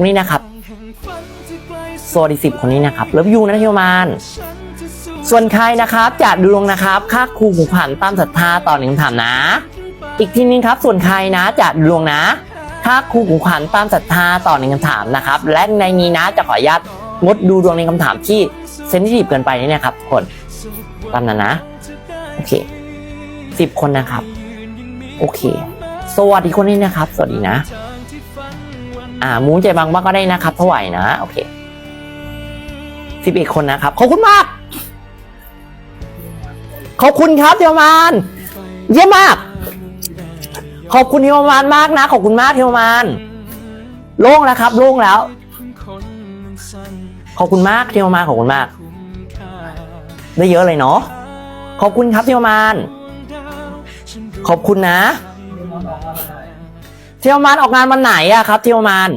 นี่นะครับ สวัสดีสิบคนนี้นะครับเลิฟยูนะทียวมาน ส่วนใครนะครับจะดวงนะครับ ค่าครูหูผันตามศรัทธาต่อหนึ่งคำถามนะ อีกทีนึงครับ ส่วนใครนะจะดวงนะ ค่าครูหูผันตามศรัทธาต่อหนึ่งคำถามนะครับ และในนี้นะจะขออนุญาตงดดูดวงในคำถามที่เซนซิทีฟเกินไปนี่นะครับคนตามนั้นนะ โอเคสิบคนนะครับ โอเค สวัสดีคนนี้นะครับ สวัสดีนะ อ่ามูนใจบางบ้างก็ได้นะครับเท่าไหร่นะโอเคสิบเอ็ดคนนะครับขอบคุณมาก ขอบคุณครับเทวมานเยี่ยมมาก ขอบคุณเทวมานมากนะ ขอบคุณมากเทวมานโล่งแล้วครับ โล่งแล้ว ขอบคุณมากเทวมานขอบคุณมาก ได้เยอะเลยเนาะขอบคุณครับเทวมาน ขอบคุณนะ เทียวมานออกงานวันไหนอะครับ เทียวมาน